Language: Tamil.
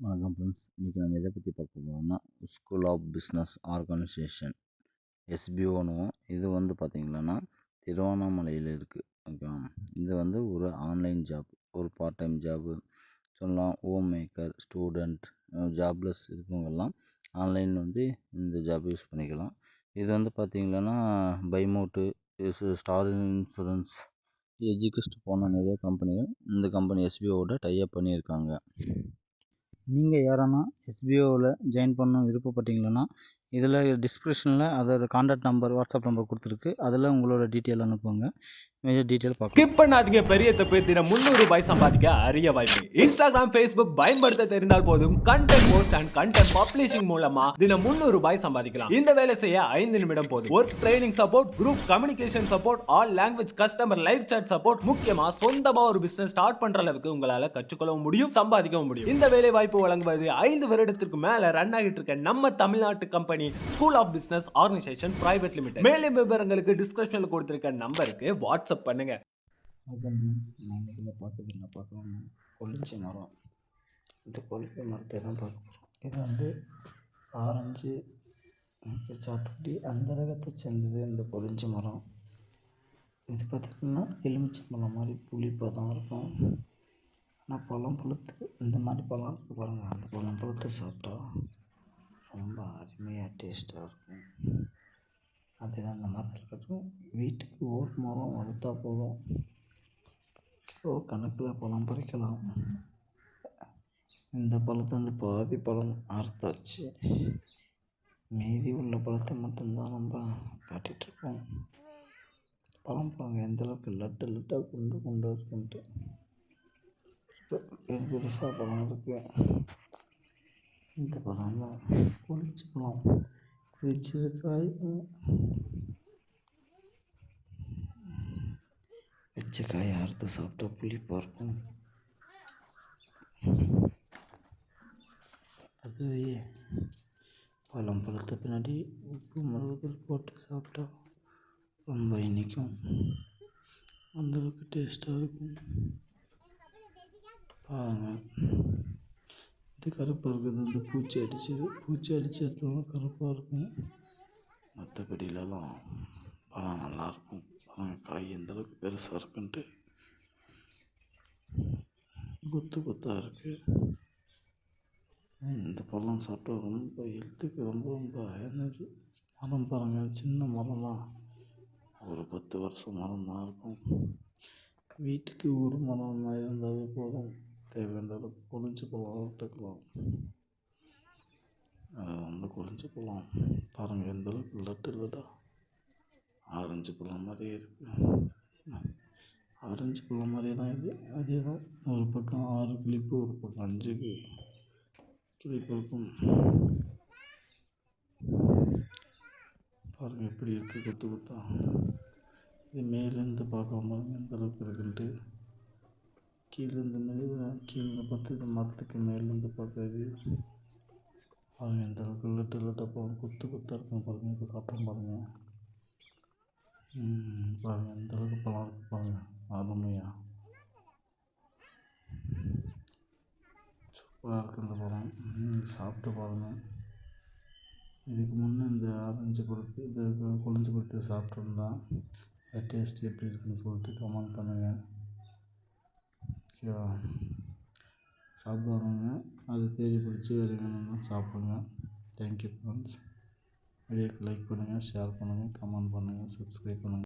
வணக்கம் ஃப்ரெண்ட்ஸ் இன்றைக்கி நம்ம எதை பற்றி பார்க்க போகிறோம்னா ஸ்கூல் ஆஃப் பிஸ்னஸ் ஆர்கனைசேஷன் எஸ்பிஓனுவோம் இது வந்து பார்த்திங்கன்னா திருவண்ணாமலையில் இருக்குது ஓகேவா இது வந்து ஒரு ஆன்லைன் ஜாப் ஒரு பார்ட் டைம் ஜாபு சொல்லலாம் ஹோம் மேக்கர் ஸ்டூடெண்ட் ஜாப்லெஸ் இருக்கவங்கெல்லாம் ஆன்லைன் வந்து இந்த ஜாப் யூஸ் பண்ணிக்கலாம். இது வந்து பார்த்திங்கன்னா பைமோட்டு ஸ்டார் இன்சூரன்ஸ் எஜுகேஸ்ட் போன நிறைய கம்பெனிகள் இந்த கம்பெனி எஸ்பிஓவோட டைப் பண்ணியிருக்காங்க. நீங்கள் யாரானா எஸ்பிஓவில் ஜாயின் பண்ண விருப்பப்பட்டீங்களன்னா இதில் டிஸ்கிரிப்ஷனில் அதோட காண்டாக்ட் நம்பர் வாட்ஸ்அப் நம்பர் கொடுத்துருக்கு. அதில் உங்களோட டீட்டெயில் அனுப்புங்கள் ஸ்கிப் பண்ணாதீங்க பெரிய தப்பு தினம் முந்நூறு ரூபாய் சம்பாதிக்க அரிய வாய்ப்பு. இன்ஸ்டாகிராம் ஃபேஸ்புக் பயன்படுத்த தெரிந்தால் போதும். Content post and content publishing மூலமா தினம் முந்நூறு ரூபாய் சம்பாதிக்கலாம். இந்த வேலை செய்ய ஐந்து நிமிடம் போதும். Work training support group communication support all language customer live chat support முக்கியமா சொந்தமா ஒரு பிசினஸ் ஸ்டார்ட் பண்ற அளவுக்கு உங்களால கற்றுக்கொள்ளவும் முடியும் சம்பாதிக்கவும் முடியும். இந்த வேலை வாய்ப்பு வழங்குவது ஐந்து வருடத்திற்கு மேல ரன் ஆகிட்டு இருக்க நம்ம தமிழ்நாட்டு company school of business organisation private limited மேலும் விவரங்களுக்கு டிஸ்கிரிப்ஷன்ல கொடுத்திருக்க நம்பருக்கு வாட்ஸ்அப் பண்ணுங்க. வணக்கம் நான் பார்க்குறது என்ன பார்க்கலாம்னா கொளிஞ்சி மரம். இந்த கொளிஞ்சி மரத்தை தான் பார்க்க போகிறோம் இது வந்து ஆரஞ்சு சாத்துக்குடி அந்த ரகத்தை சேர்ந்தது இந்த கொளிஞ்சி மரம். இது பார்த்திங்கன்னா எலுமிச்சை பழம் மாதிரி புளிப்பாக தான் இருக்கும். ஆனால் பழம் பழுத்து இந்த மாதிரி பழம் இருக்கு பாருங்கள் அந்த பழம் பழுத்து சாப்பிட்டா ரொம்ப அருமையாக டேஸ்ட்டாக இருக்கும். அதுதான் இந்த மரத்தில் கட்டும் வீட்டுக்கு ஒரு மரம் வளர்த்தா போதும். கிலோ கணக்கில் பழம் பறிக்கலாம். இந்த பழத்தை வந்து பாதி பழம் அறுத்தாச்சு. மீதி உள்ள பழத்தை மட்டும்தான் நம்ம காட்டிகிட்ருக்கோம் பழம் பழம் எந்த அளவுக்கு லட்டு லட்டாக கொண்டு கொண்டு இருக்குன்ட்டு. பெரு பெருசாக பழம் இருக்குது இந்த பழம் தான் குளிச்சு பழம். குளிச்சது காய் வச்ச அறுத்து சாப்பிட்டா புளிப்பாக இருக்கும் அதுவே பழம் பழுத்த பின்னாடி உப்பு மிளகுத்தூள் போட்டு சாப்பிட்டா ரொம்ப இனிக்கும் அந்தளவுக்கு டேஸ்ட்டாக இருக்கும் பாருங்கள் இது கருப்பாக இருக்கிறது வந்து பூச்சி அடிச்சது பூச்சி அடிச்ச இடத்துல கருப்பாக இருக்கும். மற்றபடியிலலாம் பழம் நல்லாயிருக்கும் பழம் காய் எந்தளவுக்கு பெருசாக இருக்குன்ட்டு கொத்து கொத்தாக இருக்குது இந்த பழம் சாப்பிட்டா ரொம்ப ஹெல்த்துக்கு ரொம்ப ரொம்ப எனர்ஜி மரம் பாருங்கள் சின்ன மரம்லாம். ஒரு பத்து வருஷம் மரமாக இருக்கும். வீட்டுக்கு ஒரு மரம் இருந்தாவே போதும். தேவையான அளவுக்கு குளிஞ்சு பழம் வளர்த்துக்கலாம் அது வந்து குளிஞ்சு பழம் பாருங்கள் எந்த அளவுக்கு லட்டு இல்லைடா ஆரஞ்சு பழம் மாதிரியே இருக்குது ஆரஞ்சு பழம் மாதிரியே தான் இது. அதே தான் ஒரு பக்கம் ஆறு கிளிப்பு ஒரு பக்கம் அஞ்சு கிளிப்பு இருக்கும் பாருங்கள் எப்படி இருக்குது கொத்து கொத்தா. இது மேலேருந்து பார்க்க பாருங்க எந்த அளவுக்கு இருக்குன்ட்டு. கீழேருந்து மேலே கீழே பார்த்து இந்த மரத்துக்கு மேலேருந்து பார்க்கறது. பாருங்கள் எந்த அளவுக்கு லட்டு லட்டாக போகும். கொத்து கொத்தாக இருக்கும் பாருங்கள் இப்போ காட்டுறோம் பாருங்கள் பாருங்கள் எந்த அளவுக்கு பழம் இருக்கு பாருங்கள் அருமையாக சூப்பராக இருக்கு இந்த பழம். சாப்பிட்டு பாருங்கள் இதுக்கு முன்னே இந்த ஆரஞ்சு கொடுத்து இந்த குளிஞ்சு கொடுத்து சாப்பிட்ருந்தா டேஸ்ட் எப்படி இருக்குன்னு சொல்லிட்டு கமெண்ட் பண்ணுங்கள் ஓகேவா சாப்பிடுவாங்க. அது தேடி பிடிச்சி வேறு வேணும்னா சாப்பிடுங்க. தேங்க்யூ ஃப்ரெண்ட்ஸ் வீடியோக்கு லைக் பண்ணுங்கள் ஷேர் பண்ணுங்கள் கமெண்ட் பண்ணுங்கள் சப்ஸ்கிரைப் பண்ணுங்கள்